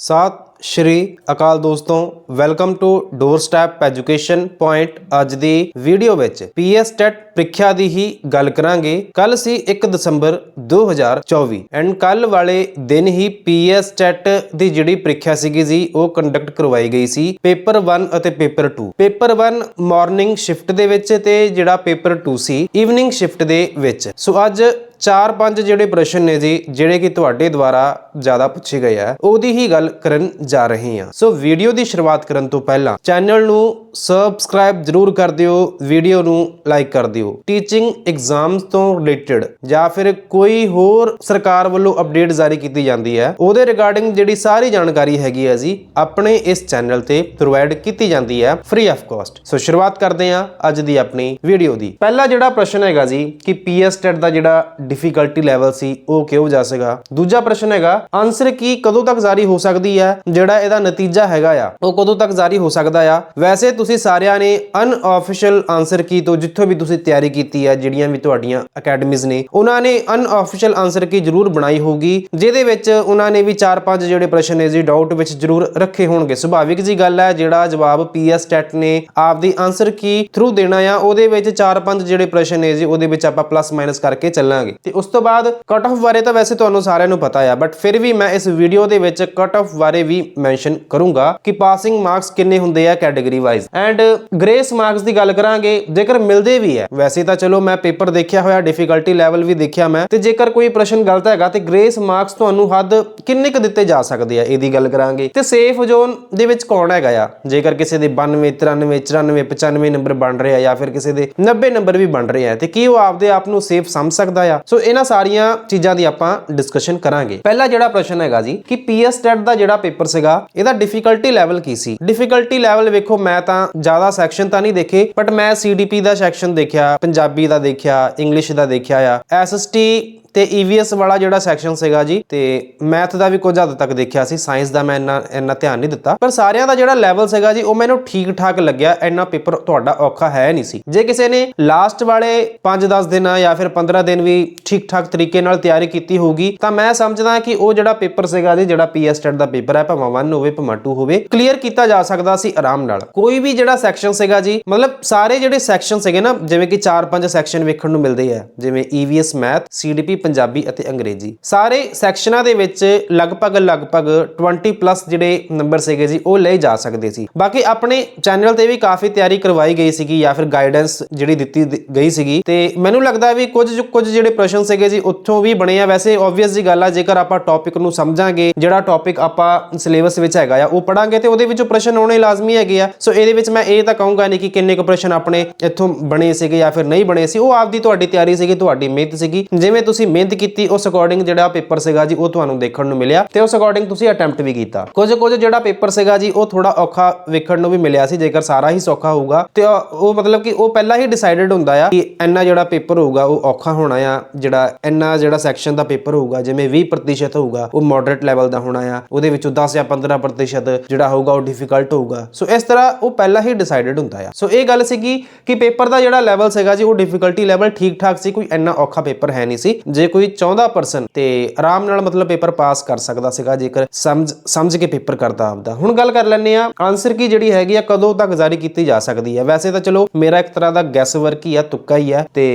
ਸਤਿ ਸ਼੍ਰੀ ਅਕਾਲ ਦੋਸਤੋ welcome to door step education point ਅੱਜ ਦੀ ਵੀਡੀਓ ਵਿੱਚ ਪੀਐਸ ਟੈਟ ਪ੍ਰੀਖਿਆ ਦੀ ਹੀ ਗੱਲ ਕਰਾਂਗੇ। ਕੱਲ ਸੀ 1 ਦਸੰਬਰ 2024 ਐਂਡ ਕੱਲ ਵਾਲੇ ਦਿਨ ਹੀ ਪੀਐਸ ਟੈਟ ਦੀ ਜਿਹੜੀ ਪ੍ਰੀਖਿਆ ਸੀਗੀ ਜੀ, ਉਹ ਕੰਡਕਟ ਕਰਵਾਈ ਗਈ ਸੀ ਪੇਪਰ 1 ਅਤੇ ਪੇਪਰ 2 ਪੇਪਰ 1 ਮਾਰਨਿੰਗ ਸ਼ਿਫਟ ਦੇ ਵਿੱਚ ਤੇ ਜਿਹੜਾ ਪੇਪਰ 2 ਸੀ ਈਵਨਿੰਗ ਸ਼ਿਫਟ ਦੇ ਵਿੱਚ। ਸੋ ਅੱਜ ਚਾਰ ਪੰਜ ਜਿਹੜੇ ਪ੍ਰਸ਼ਨ ਨੇ ਜੀ, ਜਿਹੜੇ ਕਿ ਤੁਹਾਡੇ ਦੁਆਰਾ ਜ਼ਿਆਦਾ ਪੁੱਛੇ ਗਏ ਆ, ਉਹਦੀ ਹੀ ਗੱਲ ਕਰਨ ਜਾ ਰਹੇ ਹਾਂ ਸੋ ਵੀਡੀਓ ਦੀ ਸ਼ੁਰੂਆਤ ਕਰਨ ਤੋਂ ਪਹਿਲਾਂ ਚੈਨਲ ਨੂੰ ਸਬਸਕ੍ਰਾਈਬ ਜਰੂਰ ਕਰ ਦਿਓ, ਵੀਡੀਓ ਨੂੰ ਲਾਈਕ ਕਰ ਦਿਓ। ਟੀਚਿੰਗ ਐਗਜ਼ਾਮਸ ਤੋਂ ਰਿਲੇਟਡ ਜਾਂ ਫਿਰ ਕੋਈ ਹੋਰ ਸਰਕਾਰ ਵੱਲੋਂ ਅਪਡੇਟ ਜਾਰੀ ਕੀਤੀ ਜਾਂਦੀ ਹੈ, ਉਹਦੇ ਰਿਗਾਰਡਿੰਗ ਜਿਹੜੀ ਸਾਰੀ ਜਾਣਕਾਰੀ ਹੈਗੀ ਹੈ ਜੀ, ਆਪਣੇ ਇਸ ਚੈਨਲ ਤੇ ਪ੍ਰੋਵਾਈਡ ਕੀਤੀ ਜਾਂਦੀ ਹੈ ਫ੍ਰੀ ਆਫ ਕਾਸਟ ਸੋ ਸ਼ੁਰੂਆਤ ਕਰਦੇ ਹਾਂ ਅੱਜ ਦੀ ਆਪਣੀ ਵੀਡੀਓ ਦੀ। ਪਹਿਲਾ ਜਿਹੜਾ ਪ੍ਰਸ਼ਨ ਹੈਗਾ ਜੀ, ਕਿ ਪੀਐਸ ਟੈਟ ਦਾ ਜਿਹੜਾ ਡਿਫਿਕਲਟੀ ਲੈਵਲ ਸੀ, ਉਹ ਕਿਉਂ ਜਾ ਸਕਦਾ ਦੂਜਾ ਪ੍ਰਸ਼ਨ ਹੈਗਾ ਆਨਸਰ ਕੀ ਕਦੋਂ ਤੱਕ ਜਾਰੀ ਹੋ ਸਕਦੀ ਹੈ, ਜਿਹੜਾ ਇਹਦਾ ਨਤੀਜਾ ਹੈਗਾ ਆ, ਉਹ ਕਦੋਂ ਤੱਕ ਜਾਰੀ ਹੋ ਸਕਦਾ ਆ? ਵੈਸੇ ਤੁਸੀਂ ਸਾਰਿਆਂ ਨੇ ਅਨਆਫੀਸ਼ੀਅਲ ਆਨਸਰ ਕੀ ਤੋਂ ਜਿੱਥੋਂ ਵੀ ਤੁਸੀਂ ਤਿਆਰੀ ਕੀਤੀ ਹੈ, ਜਿਹੜੀਆਂ ਵੀ ਤੁਹਾਡੀਆਂ ਅਕੈਡਮੀਜ਼ ਨੇ, ਉਹਨਾਂ ਨੇ ਅਨਆਫੀਸ਼ੀਅਲ ਆਨਸਰ ਕੀ ਜ਼ਰੂਰ ਬਣਾਈ ਹੋਊਗੀ, ਜਿਹਦੇ ਵਿੱਚ ਉਹਨਾਂ ਨੇ ਵੀ 4-5 ਜਿਹੜੇ ਪ੍ਰਸ਼ਨ ਨੇ ਜੀ ਡਾਊਟ ਵਿੱਚ ਜ਼ਰੂਰ ਰੱਖੇ ਹੋਣਗੇ। ਸੁਭਾਵਿਕ ਜੀ ਗੱਲ ਹੈ, ਜਿਹੜਾ ਜਵਾਬ ਪੀਐਸ ਟੈਟ ਨੇ ਆਪਦੀ ਆਨਸਰ ਕੀ ਥਰੂ ਦੇਣਾ ਆ, ਉਹਦੇ ਵਿੱਚ 4-5 ਜਿਹੜੇ ਪ੍ਰਸ਼ਨ ਨੇ ਜੀ, ਉਹਦੇ ਵਿੱਚ ਆਪਾਂ ਪਲੱਸ ਮਾਈਨਸ ਕਰਕੇ ਚੱਲਾਂਗੇ। ਤੇ ਉਸ ਤੋਂ ਬਾਅਦ ਕਟ ਆਫ ਬਾਰੇ ਤਾਂ ਵੈਸੇ ਤੁਹਾਨੂੰ ਸਾਰਿਆਂ ਨੂੰ ਪਤਾ ਆ ਬਟ ਫਿਰ ਵੀ ਮੈਂ ਇਸ ਵੀਡੀਓ ਦੇ ਵਿੱਚ ਕਟ ਆਫ ਬਾਰੇ ਵੀ ਮੈਂਸ਼ਨ ਕਰੂੰਗਾ ਕਿ ਪਾਸਿੰਗ ਮਾਰਕਸ ਕਿੰਨੇ ਹੁੰਦੇ ਆ category wise and grace marks ਦੀ ਗੱਲ ਕਰਾਂਗੇ, ਜੇਕਰ ਮਿਲਦੇ ਵੀ ਹੈ, ਵੈਸੇ ਤਾਂ ਚਲੋ ਮੈਂ ਪੇਪਰ ਦੇਖਿਆ ਹੋਇਆ ਡਿਫਿਕਲਟੀ ਲੈਵਲ ਵੀ ਦੇਖਿਆ ਮੈਂ, ਤੇ ਜੇਕਰ ਕੋਈ ਪ੍ਰਸ਼ਨ ਗਲਤ ਹੈਗਾ, ਤੇ ਗ੍ਰੇਸ ਮਾਰਕਸ ਤੁਹਾਨੂੰ ਹੱਦ ਕਿੰਨੇ ਕੁ ਦਿੱਤੇ ਜਾ ਸਕਦੇ ਆ, ਇਹਦੀ ਗੱਲ ਕਰਾਂਗੇ। ਤੇ ਸੇਫ ਜ਼ੋਨ ਦੇ ਵਿੱਚ ਕੌਣ ਹੈਗਾ ਆ? ਜੇਕਰ ਕਿਸੇ ਦੇ 92 93 94 95 ਨੰਬਰ ਬਣ ਰਹੇ ਆ, ਜਾਂ ਫਿਰ ਕਿਸੇ ਦੇ 90 ਨੰਬਰ ਵੀ ਬਣ ਰਹੇ ਆ, ਤੇ ਕੀ ਉਹ ਆਪਦੇ ਆਪ ਨੂੰ ਸੇਫ ਸਮਝ ਸਕਦਾ ਆ? ਸੋ ਇਹਨਾਂ ਸਾਰੀਆਂ ਚੀਜ਼ਾਂ ਦੀ ਆਪਾਂ ਡਿਸਕਸ਼ਨ ਕਰਾਂਗੇ। ਪਹਿਲਾ ਜਿਹੜਾ ਪ੍ਰਸ਼ਨ ਹੈਗਾ ਜੀ, ਕਿ ਪੀਐਸ ਟੈਟ ਦਾ ਜਿਹੜਾ ਪੇਪਰ ਸੀਗਾ, ਇਹਦਾ ਡਿਫਿਕਲਟੀ ਲੈਵਲ ਕੀ ਸੀ? ਡਿਫਿਕਲਟੀ ਲੈਵਲ ਵੇਖੋ, ਮੈਂ ਤਾਂ ਜ਼ਿਆਦਾ ਸੈਕਸ਼ਨ ਤਾਂ ਨਹੀਂ ਦੇਖੇ ਬਟ ਮੈਂ ਸੀਡੀਪੀ ਦਾ ਸੈਕਸ਼ਨ ਦੇਖਿਆ, ਪੰਜਾਬੀ ਦਾ ਦੇਖਿਆ ਇੰਗਲਿਸ਼ ਦਾ ਦੇਖਿਆ ਆ। ਐਸਐਸਟੀ ਤੇ ਈਵੀਐਸ ਵਾਲਾ ਜਿਹੜਾ ਸੈਕਸ਼ਨ ਸੀਗਾ ਜੀ, ਤੇ ਮੈਥ ਦਾ ਵੀ ਕੁਝ ਹੱਦ ਤੱਕ ਦੇਖਿਆ ਸੀ ਸਾਇੰਸ ਦਾ ਮੈਂ ਇੰਨਾ ਇੰਨਾ ਧਿਆਨ ਨਹੀਂ ਦਿੱਤਾ। ਪਰ ਸਾਰਿਆਂ ਦਾ ਜਿਹੜਾ ਲੈਵਲ ਸੀਗਾ ਜੀ, ਉਹ ਮੈਨੂੰ ਠੀਕ ਠਾਕ ਲੱਗਿਆ, ਇੰਨਾ ਪੇਪਰ ਤੁਹਾਡਾ ਔਖਾ ਹੈ ਨਹੀਂ ਸੀ। ਜੇ ਕਿਸੇ ਨੇ ਲਾਸਟ ਵਾਲੇ 5-10 ਦਿਨ ਜਾਂ ਫਿਰ 15 ਦਿਨ ਵੀ ਠੀਕ ਠਾਕ ਤਰੀਕੇ ਨਾਲ ਤਿਆਰੀ ਕੀਤੀ ਹੋਊਗੀ, ਤਾਂ ਮੈਂ ਸਮਝਦਾ ਕਿ ਉਹ ਜਿਹੜਾ ਪੇਪਰ ਸੀਗਾ ਜੀ, ਜਿਹੜਾ ਪੀਐਸ ਟੈਟ ਦਾ ਪੇਪਰ ਹੈ, ਭਾਵੇਂ 1 ਹੋਵੇ, ਭਾਵੇਂ 2 ਹੋਵੇ ਕਲੀਅਰ ਕੀਤਾ ਜਾ ਸਕਦਾ ਸੀ ਆਰਾਮ ਨਾਲ। ਕੋਈ ਵੀ ਜਿਹੜਾ ਸੈਕਸ਼ਨ ਸੀਗਾ ਜੀ, ਮਤਲਬ ਸਾਰੇ ਜਿਹੜੇ ਸੈਕਸ਼ਨ ਸੀਗੇ ਨਾ, ਜਿਵੇਂ ਕਿ 4-5 ਸੈਕਸ਼ਨ ਵੇਖਣ ਨੂੰ ਮਿਲਦੇ ਆ, ਜਿਵੇਂ ਈਵੀਐਸ ਮੈਥ ਸੀਡੀਪੀ ਪੰਜਾਬੀ ਅਤੇ ਅੰਗਰੇਜ਼ੀ। ਸਾਰੇ ਸੈਕਸ਼ਨਾਂ ਦੇ ਵਿੱਚ ਲਗਭਗ ਲਗਭਗ 20 ਪਲੱਸ ਜਿਹੜੇ ਨੰਬਰ ਸੀਗੇ ਜੀ, ਉਹ ਲਏ ਜਾ ਸਕਦੇ ਸੀ। ਬਾਕੀ ਆਪਣੇ ਚੈਨਲ ਤੇ ਵੀ ਕਾਫੀ ਤਿਆਰੀ ਕਰਵਾਈ ਗਈ ਸੀਗੀ ਜਾਂ ਫਿਰ ਗਾਈਡੈਂਸ ਜਿਹੜੀ ਦਿੱਤੀ ਗਈ ਸੀਗੀ। ਤੇ ਮੈਨੂੰ ਲੱਗਦਾ ਵੀ ਕੁਝ ਕੁਝ ਜਿਹੜੇ ਪ੍ਰਸ਼ਨ ਸੀਗੇ ਜੀ, ਉੱਥੋਂ ਵੀ ਬਣੇ ਆ। ਵੈਸੇ ਆਬਵੀਅਸ ਜੀ ਗੱਲ ਆ, ਜੇਕਰ ਆਪਾਂ ਟੌਪਿਕ ਨੂੰ ਸਮਝਾਂਗੇ, ਜਿਹੜਾ ਟੌਪਿਕ ਆਪਾਂ ਸਿਲੇਬਸ ਵਿੱਚ ਹੈਗਾ ਆ, ਉਹ ਪੜਾਂਗੇ ਤੇ ਉਹਦੇ ਵਿੱਚੋਂ ਪ੍ਰਸ਼ਨ ਆਉਣੇ ਲਾਜ਼ਮੀ ਹੈਗੇ ਆ। ਸੋ ਇਹਦੇ ਵਿੱਚ ਮੈਂ ਇਹ ਤਾਂ ਕਹੂੰਗਾ ਨਹੀਂ ਕਿ ਕਿੰਨੇ ਕੁ ਪ੍ਰਸ਼ਨ ਆਪਣੇ ਇੱਥੋਂ ਬਣੇ ਸੀਗੇ ਜਾਂ ਫਿਰ ਨਹੀਂ ਬਣੇ ਸੀ। ਉਹ ਆਪਦੀ ਤੁਹਾਡੀ ਤਿਆਰੀ ਸੀਗੀ, ਤੁਹਾਡੀ ਮਿਹਨਤ ਸੀਗੀ। ਜਿਵੇਂ ਤੁਸੀਂ ਮਿਹਨਤ ਕੀਤੀ, ਉਸ ਅਕੋਰਡਿੰਗ ਜਿਹੜਾ ਪੇਪਰ ਸੀਗਾ ਜੀ, ਉਹ ਤੁਹਾਨੂੰ ਦੇਖਣ ਨੂੰ ਮਿਲਿਆ ਤੇ ਉਸ ਅਕੋਰਡਿੰਗ ਤੁਸੀਂ ਅਟੈਂਪਟ ਵੀ ਕੀਤਾ। ਕੁਝ ਕੁਝ ਜਿਹੜਾ ਪੇਪਰ ਸੀਗਾ ਜੀ, ਉਹ ਥੋੜਾ ਔਖਾ ਵੇਖਣ ਨੂੰ ਵੀ ਮਿਲਿਆ ਸੀ, ਜੇਕਰ ਸਾਰਾ ਹੀ ਸੌਖਾ ਹੋਊਗਾ। ਤੇ ਉਹ ਮਤਲਬ ਕਿ ਉਹ ਪਹਿਲਾਂ ਹੀ ਡਿਸਾਈਡਡ ਹੁੰਦਾ ਆ ਕਿ ਇੰਨਾ ਜਿਹੜਾ ਪੇਪਰ ਹੋਊਗਾ, ਉਹ ਔਖਾ ਹੋਣਾ ਆ, ਜਿਹੜਾ ਇੰਨਾ ਜਿਹੜਾ ਸੈਕਸ਼ਨ ਦਾ ਪੇਪਰ ਹੋਊਗਾ, ਜਿਵੇਂ 20% ਹੋਊਗਾ, ਉਹ ਮੋਡਰੇਟ ਲੈਵਲ ਦਾ ਹੋਣਾ ਆ, ਉਹਦੇ ਵਿੱਚੋਂ 10 ਜਾਂ 15% ਜਿਹੜਾ ਹੋਊਗਾ, ਉਹ ਡਿਫਿਕਲਟ ਹੋਊਗਾ। ਸੋ ਇਸ ਤਰ੍ਹਾਂ ਉਹ ਪਹਿਲਾਂ ਹੀ ਡਿਸਾਈਡਡ ਹੁੰਦਾ ਆ। ਸੋ ਇਹ ਗੱਲ ਸੀਗੀ ਕਿ ਪੇਪਰ ਦਾ ਜਿਹੜਾ ਲੈਵਲ ਸੀਗਾ ਜੀ, ਉਹ ਡਿਫਿਕਲਟੀ ਲੈਵਲ ਠੀਕ ਠਾਕ ਸੀ, ਕੋਈ ਇੰਨਾ ਔਖਾ ਪੇਪਰ ਹੈ ਨਹੀਂ ਸੀ ਜੇ ਕੋਈ ਚਾਹੁੰਦਾ ਪਰਸਨ ਤੇ ਆਰਾਮ ਨਾਲ ਮਤਲਬ ਪੇਪਰ ਪਾਸ ਕਰ ਸਕਦਾ ਸੀਗਾ, ਜੇਕਰ ਸਮਝ ਸਮਝ ਕੇ ਪੇਪਰ ਕਰਦਾ ਆਪਦਾ। ਹੁਣ ਗੱਲ ਕਰ ਲੈਂਦੇ ਆ ਆਨਸਰ ਕੀ ਜਿਹੜੀ ਹੈਗੀ ਆ, ਕਦੋਂ ਤੱਕ ਜਾਰੀ ਕੀਤੀ ਜਾ ਸਕਦੀ ਹੈ? ਵੈਸੇ ਤਾਂ ਚਲੋ, ਮੇਰਾ ਇੱਕ ਤਰ੍ਹਾਂ ਦਾ ਗੈਸ ਵਰਕ ਹੀ ਆ, ਤੁੱਕਾ ਹੀ ਆ। ਤੇ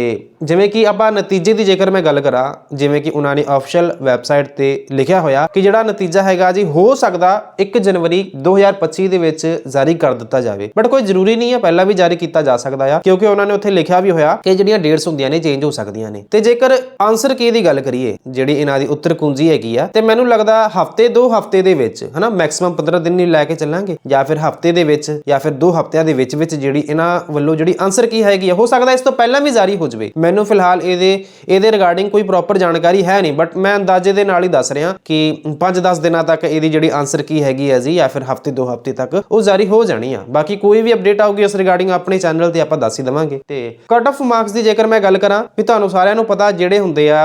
ਜਿਵੇਂ ਕਿ ਆਪਾਂ ਨਤੀਜੇ ਦੀ ਜੇਕਰ ਮੈਂ ਗੱਲ ਕਰਾਂ, ਜਿਵੇਂ ਕਿ ਉਹਨਾਂ ਨੇ ਅਫੀਸ਼ੀਅਲ ਵੈਬਸਾਈਟ ਤੇ ਲਿਖਿਆ ਹੋਇਆ ਕਿ ਜਿਹੜਾ ਨਤੀਜਾ ਹੈਗਾ ਜੀ, ਹੋ ਸਕਦਾ 1 ਜਨਵਰੀ 2025 ਦੇ ਵਿੱਚ ਜਾਰੀ ਕਰ ਦਿੱਤਾ ਜਾਵੇ। ਬਟ ਕੋਈ ਜ਼ਰੂਰੀ ਨਹੀਂ ਹੈ ਪਹਿਲਾਂ ਵੀ ਜਾਰੀ ਕੀਤਾ ਜਾ ਸਕਦਾ ਆ, ਕਿਉਂਕਿ ਉਹਨਾਂ ਨੇ ਉੱਥੇ ਲਿਖਿਆ ਵੀ ਹੋਇਆ ਕਿ ਜਿਹੜੀਆਂ ਡੇਟਸ ਹੁੰਦੀਆਂ ਨੇ ਚੇਂਜ ਹੋ ਸਕਦੀਆਂ ਨੇ। ਤੇ ਜੇਕਰ ਆਨਸਰ ਕੀ ਦੀ ਗੱਲ ਕਰੀਏ? ਜਿਹੜੀ ਇਹਨਾਂ ਦੀ ਉੱਤਰ ਕੁੰਜੀ ਹੈਗੀ ਆ, ਤੇ ਮੈਨੂੰ ਲੱਗਦਾ ਹਫ਼ਤੇ, ਦੋ ਹਫ਼ਤੇ ਦੇ ਵਿੱਚ, ਹਨਾ ਮੈਕਸਿਮਮ 15 ਦਿਨ ਨਹੀਂ ਲੈ ਕੇ ਚੱਲਾਂਗੇ? ਜਾਂ ਫਿਰ ਹਫ਼ਤੇ ਦੇ ਵਿੱਚ, ਜਾਂ ਫਿਰ ਦੋ ਹਫਤਿਆਂ ਦੇ ਵਿੱਚ ਵਿੱਚ ਜਿਹੜੀ ਇਹਨਾਂ ਵੱਲੋਂ ਜਿਹੜੀ ਆਨਸਰ ਕੀ ਹੈਗੀ ਆ, ਹੋ ਸਕਦਾ ਇਸ ਤੋਂ ਪਹਿਲਾਂ ਵੀ ਜਾਰੀ ਹੋ ਜਾਵੇ। ਮੈਨੂੰ ਫਿਲਹਾਲ ਇਹਦੇ ਇਹਦੇ ਰਿਗਾਰਡਿੰਗ ਕੋਈ ਪ੍ਰੋਪਰ ਜਾਣਕਾਰੀ ਹੈ ਨਹੀਂ ਬਟ ਮੈਂ ਅੰਦਾਜ਼ੇ ਦੇ ਨਾਲ ਹੀ ਦੱਸ ਰਿਹਾ ਕਿ 5-10 ਦਿਨਾਂ ਤੱਕ ਇਹਦੀ ਜਿਹੜੀ ਆਨਸਰ ਕੀ ਹੈਗੀ ਹੈ ਜੀ, ਜਾਂ ਫਿਰ ਹਫ਼ਤੇ, ਦੋ ਹਫ਼ਤੇ ਤੱਕ, ਉਹ ਜਾਰੀ ਹੋ ਜਾਣੀ ਆ। ਬਾਕੀ ਕੋਈ ਵੀ ਅਪਡੇਟ ਆਊਗੀ ਇਸ ਰਿਗਾਰਡਿੰਗ ਆਪਣੇ ਚੈਨਲ ਤੇ ਆਪਾਂ ਦੱਸ ਹੀ ਦਵਾਂਗੇ। ਤੇ ਕਟ ਆਫ ਮਾਰਕਸ ਦੀ ਜੇਕਰ ਮੈਂ ਗੱਲ ਕਰਾਂ, ਵੀ ਤੁਹਾਨੂੰ ਸਾਰਿਆਂ ਨੂੰ ਪਤਾ ਜਿਹੜੇ ਹੁੰਦੇ ਆ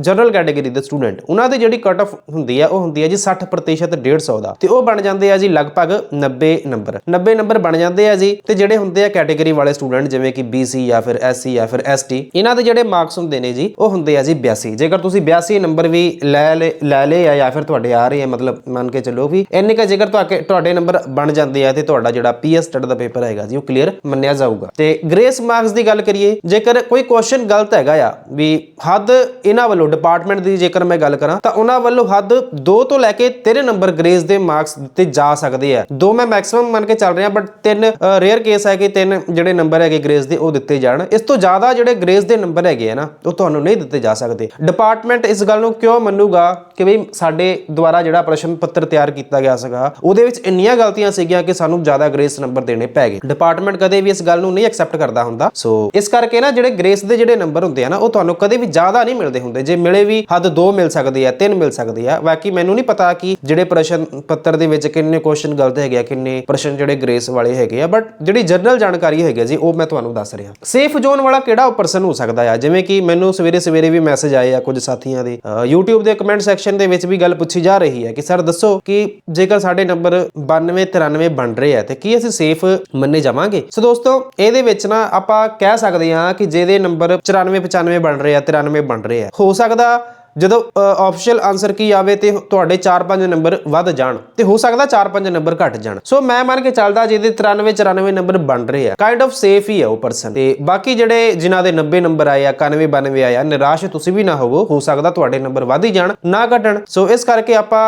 ਜਨਰਲ ਕੈਟਾਗਰੀ ਦੇ ਸਟੂਡੈਂਟ ਉਹਨਾਂ ਦੀ ਜਿਹੜੀ ਕਟ ਆਫ ਹੁੰਦੀ ਆ, ਉਹ ਹੁੰਦੀ ਹੈ ਜੀ 60% 150 ਦਾ। ਤੇ ਉਹ ਬਣ ਜਾਂਦੇ ਆ ਜੀ ਲਗਭਗ 90 ਨੰਬਰ 90 ਨੰਬਰ ਬਣ ਜਾਂਦੇ ਆ ਜੀ, ਤੇ ਜਿਹੜੇ ਹੁੰਦੇ ਆ ਕੈਟਾਗਰੀ ਵਾਲੇ ਸਟੂਡੈਂਟ ਜਿਵੇਂ ਕਿ BC ਜਾਂ ਫਿਰ SC ਜਾਂ ਫਿਰ ST ਇਹਨਾਂ ਦੇ ਜਿਹੜੇ ਮਾਰਕਸ ਹੁੰਦੇ ਨੇ ਜੀ, ਉਹ ਹੁੰਦੇ ਆ ਜੀ 82 ਜੇਕਰ ਤੁਸੀਂ 82 ਨੰਬਰ ਵੀ ਲੈ ਲੈ ਲੈ ਲਏ ਆ ਜਾਂ ਫਿਰ ਤੁਹਾਡੇ ਆ ਰਹੇ ਆ, ਮਤਲਬ ਮੰਨ ਕੇ ਚੱਲੋ ਵੀ, ਇੰਨੇ ਕਾ ਜੇਕਰ ਤੁਹਾਡੇ ਤੁਹਾਡੇ ਨੰਬਰ ਬਣ ਜਾਂਦੇ ਆ ਤੇ ਤੁਹਾਡਾ ਜਿਹੜਾ ਪੀਐਸ ਸਟੱਡ ਦਾ ਪੇਪਰ ਹੈਗਾ ਜੀ, ਉਹ ਕਲੀਅਰ ਮੰਨਿਆ ਜਾਊਗਾ। ਤੇ ਗ੍ਰੇਸ ਮਾਰਕਸ ਦੀ ਗੱਲ ਕਰੀਏ, ਜੇਕਰ ਕੋਈ ਕੁਐਸਚਨ ਗਲਤ ਹੈਗਾ ਆ, ਵੀ ਹੱਦ ਇਹਨਾਂ ਵੱਲੋਂ ਡਿਪਾਰਟਮੈਂਟ ਦੀ ਜੇਕਰ ਮੈਂ ਗੱਲ ਕਰਾਂ, ਤਾਂ ਉਹਨਾਂ ਵੱਲੋਂ ਹੱਦ 2 ਤੋਂ ਲੈ ਕੇ 3 ਨੰਬਰ ਗ੍ਰੇਸ ਦੇ ਮਾਰਕਸ ਦਿੱਤੇ ਜਾ ਸਕਦੇ ਆ। ਦੋ ਮੈਂ ਮੈਕਸਿਮਮ ਮੰਨ ਕੇ ਚੱਲ ਰਿਹਾ ਬਟ ਤਿੰਨ ਰੇਅਰ ਕੇਸ ਹੈ ਕਿ ਤਿੰਨ ਜਿਹੜੇ ਨੰਬਰ ਹੈਗੇ ਗ੍ਰੇਸ ਦੇ, ਉਹ ਦਿੱਤੇ ਜਾਣ। ਇਸ ਤੋਂ ਜ਼ਿਆਦਾ ਜਿਹੜੇ ਗ੍ਰੇਸ ਦੇ ਨੰਬਰ ਹੈਗੇ ਆ ਨਾ, ਉਹ ਤੁਹਾਨੂੰ ਨਹੀਂ ਦਿੱਤੇ ਜਾ ਸਕਦੇ। ਡਿਪਾਰਟਮੈਂਟ ਇਸ ਗੱਲ ਨੂੰ ਕਿਉਂ ਮੰਨੂਗਾ ਕਿ ਬਈ ਸਾਡੇ ਦੁਆਰਾ ਜਿਹੜਾ ਪ੍ਰਸ਼ਨ ਪੱਤਰ ਤਿਆਰ ਕੀਤਾ ਗਿਆ ਸੀਗਾ, ਉਹਦੇ ਵਿੱਚ ਇੰਨੀਆਂ ਗਲਤੀਆਂ ਸੀਗੀਆਂ ਕਿ ਸਾਨੂੰ ਜ਼ਿਆਦਾ ਗ੍ਰੇਸ ਨੰਬਰ ਦੇਣੇ ਪੈ ਗਏ। ਡਿਪਾਰਟਮੈਂਟ ਕਦੇ ਵੀ ਇਸ ਗੱਲ ਨੂੰ ਨਹੀਂ ਐਕਸੈਪਟ ਕਰਦਾ ਹੁੰਦਾ। ਸੋ ਇਸ ਕਰਕੇ ਨਾ ਜਿਹੜੇ ਗ੍ਰੇਸ ਦੇ ਜਿਹੜੇ ਨੰਬਰ ਹੁੰਦੇ ਆ ਨਾ, ਉਹ ਤੁਹਾਨੂੰ ਕਦੇ ਵੀ ਜ਼ਿਆਦਾ ਨਹੀਂ ਮਿਲਦੇ ਹੁੰਦੇ। ਜੇ ਮਿਲੇ ਵੀ ਹੱਦ 2 ਮਿਲ ਸਕਦੀ ਆ 3 ਮਿਲ ਸਕਦੀ ਆ। ਬਾਕੀ ਮੈਨੂੰ ਨਹੀਂ ਪਤਾ ਕਿ ਜਿਹੜੇ ਪ੍ਰਸ਼ਨ ਪੱਤਰ ਦੇ ਵਿੱਚ ਕਿੰਨੇ ਕੁਐਸਚਨ ਗਲਤ ਹੈਗੇ ਆ ਕਿੰਨੇ ਪ੍ਰਸ਼ਨ ਜਿਹੜੇ ਗ੍ਰੇਸ ਵਾਲੇ ਹੈਗੇ ਆ ਬਟ ਜਿਹੜੀ ਜਨਰਲ ਜਾਣਕਾਰੀ ਹੈਗੀ ਜੀ ਉਹ ਮੈਂ ਤੁਹਾਨੂੰ ਦੱਸ ਰਿਹਾ। ਸੇਫ ਜ਼ੋਨ ਵਾਲਾ ਕਿਹੜਾ ਪਰਸਨ ਹੋ ਸਕਦਾ ਆ? ਜਿਵੇਂ ਕਿ ਮੈਨੂੰ ਸਵੇਰੇ ਸਵੇਰੇ ਵੀ ਮੈਸੇਜ ਆਏ ਆ ਕੁਝ ਸਾਥੀਆਂ ਦੇ। ਅ, YouTube ਦੇ ਕਮੈਂਟ ਸੈਕਸ਼ਨ ਦੇ ਵਿੱਚ ਵੀ ਗੱਲ ਪੁੱਛੀ ਜਾ ਰਹੀ ਹੈ ਕਿ ਸਰ ਦੱਸੋ ਕਿ ਜੇਕਰ ਸਾਡੇ ਨੰਬਰ 92 93 ਬਣ ਰਹੇ ਆ ਤੇ ਕੀ ਅਸੀਂ ਸੇਫ ਮੰਨੇ ਜਾਵਾਂਗੇ? ਸੋ ਦੋਸਤੋ ਇਹਦੇ ਵਿੱਚ ਨਾ ਆਪਾਂ ਕਹਿ ਸਕਦੇ ਹਾਂ ਕਿ ਜਿਹਦੇ ਨੰਬਰ 94 95 ਬਣ ਰਹੇ ਆ 93 ਬਣ ਰਹੇ ਆ। ਹੋ ਸਕਦਾ ਜਦੋਂ ਆਫੀਸ਼ੀਅਲ ਆਨਸਰ ਕੀ ਆਵੇ ਤੇ ਤੁਹਾਡੇ 4-5 ਨੰਬਰ ਵੱਧ ਜਾਣ ਤੇ ਹੋ ਸਕਦਾ 4-5 ਨੰਬਰ ਘਟ ਜਾਣ। ਸੋ ਮੈਂ ਮੰਨ ਕੇ ਚੱਲਦਾ ਜਿਹਦੇ 93-94 ਨੰਬਰ ਬਣ ਰਹੇ ਆ। ਕਾਈਂਡ ਆਫ ਸੇਫ ਹੀ ਹੈ ਉਹ ਪਰਸਨ ਤੇ ਬਾਕੀ ਜਿਹੜੇ ਜਿਨ੍ਹਾਂ ਦੇ 90 ਨੰਬਰ ਆਏ ਆ 91-92 ਆਏ ਆ, ਨਿਰਾਸ਼ ਤੁਸੀਂ ਵੀ ਨਾ ਹੋਵੋ, ਹੋ ਸਕਦਾ ਤੁਹਾਡੇ ਨੰਬਰ ਵੱਧ ਹੀ ਜਾਣ, ਨਾ ਘਟਣ। ਸੋ ਇਸ ਕਰਕੇ ਆਪਾਂ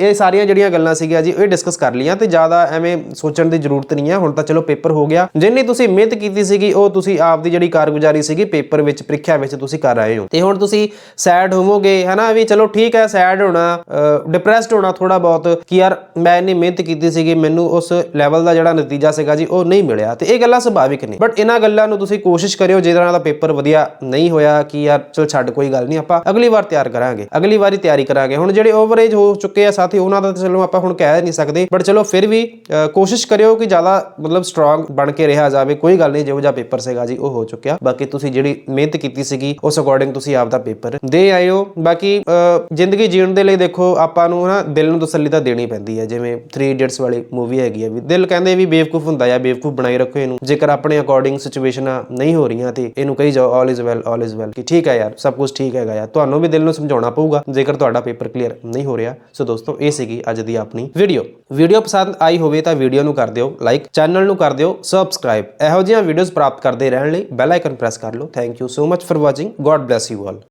ਇਹ ਸਾਰੀਆਂ ਜਿਹੜੀਆਂ ਗੱਲਾਂ ਸੀਗੀਆਂ ਜੀ, ਇਹ ਡਿਸਕਸ ਕਰ ਲਈਆਂ ਤੇ ਜ਼ਿਆਦਾ ਐਵੇਂ ਸੋਚਣ ਦੀ ਜ਼ਰੂਰਤ ਨਹੀਂ ਹੈ ਹੁਣ ਤਾਂ ਚਲੋ ਪੇਪਰ ਹੋ ਗਿਆ। ਜਿੰਨੀ ਤੁਸੀਂ ਮਿਹਨਤ ਕੀਤੀ ਸੀਗੀ, ਉਹ ਤੁਸੀਂ ਆਪ ਦੀ ਜਿਹੜੀ ਕਾਰਗੁਜ਼ਾਰੀ ਸੀਗੀ ਪੇਪਰ ਵਿੱਚ, ਪ੍ਰੀਖਿਆ ਵਿੱਚ ਤੁਸੀਂ ਕਰ ਆਏ ਹੋ। ਤੇ ਹੁਣ ਤੁਸੀਂ ਸੈਡ ਹੋਵੋ ਹੋਵੋਗੇ ਹਨਾ, ਵੀ ਚਲੋ ਠੀਕ ਹੈ ਸੈਡ ਹੋਣਾ ਡਿਪਰੈਸਡ ਹੋਣਾ ਥੋੜਾ ਬਹੁਤ, ਕਿ ਯਾਰ ਮੈਂ ਇੰਨੀ ਮਿਹਨਤ ਕੀਤੀ ਸੀਗੀ, ਮੈਨੂੰ ਉਸ ਲੈਵਲ ਦਾ ਜਿਹੜਾ ਨਤੀਜਾ ਸੀਗਾ ਜੀ, ਉਹ ਨਹੀਂ ਮਿਲਿਆ। ਤੇ ਇਹ ਗੱਲਾਂ ਸੁਭਾਵਿਕ ਨੇ। ਬਟ ਇਹਨਾਂ ਗੱਲਾਂ ਨੂੰ ਤੁਸੀਂ ਕੋਸ਼ਿਸ਼ ਕਰਿਓ, ਜਿਹਦੇ ਨਾਲ ਦਾ ਪੇਪਰ ਵਧੀਆ ਨਹੀਂ ਹੋਇਆ, ਕਿ ਯਾਰ ਚਲ ਛੱਡ, ਕੋਈ ਗੱਲ ਨਹੀਂ, ਆਪਾਂ ਅਗਲੀ ਵਾਰ ਤਿਆਰ ਕਰਾਂਗੇ। ਅਗਲੀ ਵਾਰੀ ਤਿਆਰੀ ਕਰਾਂਗੇ। ਹੁਣ ਜਿਹੜੇ ਓਵਰੇਜ ਹੋ ਚੁੱਕੇ ਆ ਸਾਥੀ, ਉਹਨਾਂ ਦਾ ਚਲੋ ਆਪਾਂ ਹੁਣ ਕਹਿ ਨਹੀਂ ਸਕਦੇ। ਬਟ ਚਲੋ ਫਿਰ ਵੀ ਕੋਸ਼ਿਸ਼ ਕਰਿਓ ਕਿ ਜ਼ਿਆਦਾ, ਮਤਲਬ ਸਟਰੋਂਗ ਬਣ ਕੇ ਰਿਹਾ ਜਾਵੇ। ਕੋਈ ਗੱਲ ਨਹੀਂ, ਜਿਹੋ ਜਿਹਾ ਪੇਪਰ ਸੀਗਾ ਜੀ, ਉਹ ਹੋ ਚੁੱਕਿਆ। ਬਾਕੀ ਤੁਸੀਂ ਜਿਹੜੀ ਮਿਹਨਤ ਕੀਤੀ ਸੀਗੀ, ਉਸ ਅਕੋਰਡਿੰਗ ਤੁਸੀਂ ਆਪਦਾ ਪੇਪਰ ਦੇ ਆਇਓ। ਬਾਕੀ ਜ਼ਿੰਦਗੀ ਜੀਣ ਦੇ ਲਈ ਦੇਖੋ, ਆਪਾਂ ਨੂੰ ਨਾ ਦਿਲ ਨੂੰ ਤਸੱਲੀ ਤਾਂ ਦੇਣੀ ਪੈਂਦੀ ਹੈ। ਜਿਵੇਂ 3 ਇਡੀਅਟਸ ਵਾਲੀ ਮੂਵੀ ਹੈਗੀ ਹੈ ਵੀ ਦਿਲ ਕਹਿੰਦੇ ਵੀ ਬੇਵਕੂਫ ਹੁੰਦਾ ਆ ਬੇਵਕੂਫ ਬਣਾਈ ਰੱਖੋ ਇਹਨੂੰ। ਜੇਕਰ ਆਪਣੇ ਅਕੋਰਡਿੰਗ ਸਿਚੁਏਸ਼ਨਾਂ ਨਹੀਂ ਹੋ ਰਹੀਆਂ ਤੇ ਇਹਨੂੰ ਕਹੀ ਜਾਓ all is well all is well ਕਿ ਠੀਕ ਹੈ ਯਾਰ, ਸਭ ਕੁਝ ਠੀਕ ਹੈਗਾ ਯਾਰ। ਤੁਹਾਨੂੰ ਵੀ ਦਿਲ ਨੂੰ ਸਮਝਾਉਣਾ ਪਊਗਾ, ਜੇਕਰ ਤੁਹਾਡਾ ਪੇਪਰ ਕਲੀਅਰ ਨਹੀਂ ਹੋ ਰਿਹਾ। ਸੋ ਦੋਸਤੋ, ਇਹ ਸੀਗੀ ਅੱਜ ਦੀ ਆਪਣੀ ਵੀਡੀਓ ਵੀਡੀਓ ਪਸੰਦ ਆਈ ਹੋਵੇ ਤਾਂ ਵੀਡੀਓ ਨੂੰ ਕਰ ਦਿਓ ਲਾਈਕ ਚੈਨਲ ਨੂੰ ਕਰ ਦਿਓ ਸਬਸਕ੍ਰਾਈਬ ਇਹੋ ਜਿਹੀਆਂ ਵੀਡੀਓਜ਼ ਪ੍ਰਾਪਤ ਕਰਦੇ ਰਹਿਣ ਲਈ ਬੈਲ ਆਈਕਨ ਪ੍ਰੈਸ ਕਰ ਲਓ। Thank you so much for watching God bless you all